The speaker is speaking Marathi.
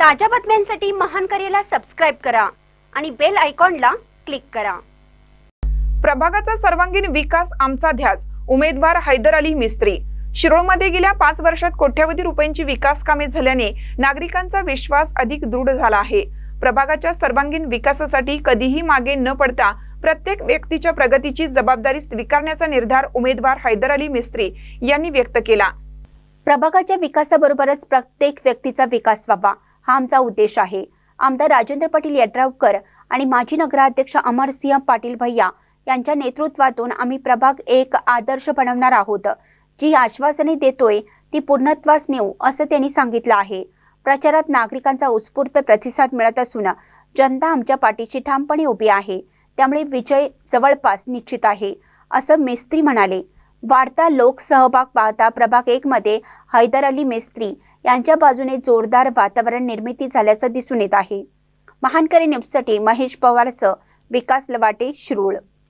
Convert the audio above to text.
ताज्या बातम्यांसाठी महान करेला सबस्क्राईब करा आणि बेल आयकॉनला क्लिक करा. प्रभागाचा सर्वांगीण विकास आमचा ध्यास उमेदवार हैदर अली मिस्त्री. शिरोळमध्ये गेल्या पाच वर्षात कोट्यवधी रुपयांची विकास कामे झाल्याने नागरिकांचा विश्वास अधिक दृढ झाला आहे. प्रभागाच्या सर्वांगीण विकासासाठी कधीही मागे न पडता प्रत्येक व्यक्तीच्या प्रगतीची जबाबदारी स्वीकारण्याचा निर्धार उमेदवार हैदर अली मिस्त्री यांनी व्यक्त केला. प्रभागाच्या विकासाबरोबरच प्रत्येक व्यक्तीचा विकास व्हावा. हा आमचा उद्देश आहे. आमदार राजेंद्र पाटील यड्रावकर आणि माजी नगराध्यक्ष अमरसिंह पाटील भैया यांच्या नेतृत्वातून आम्ही प्रभाग एक आदर्श बनवणार आहोत. जी आश्वासने देतोय ती पूर्णत्वास नेऊ असं त्यांनी सांगितलं आहे. प्रचारात नागरिकांचा उत्स्फूर्त प्रतिसाद मिळत असून जनता आमच्या पाठीशी ठामपणे उभी आहे. त्यामुळे विजय जवळपास निश्चित आहे असं मेस्त्री म्हणाले. वाढता लोकसहभाग पाहता प्रभाग एक मध्ये हैदर अली मेस्त्री यांच्या बाजूने जोरदार वातावरण निर्मिती झाल्याचं दिसून येत आहे. महानकरी न्यूजसाठी महेश पवारसह विकास लवाटे शिरूळ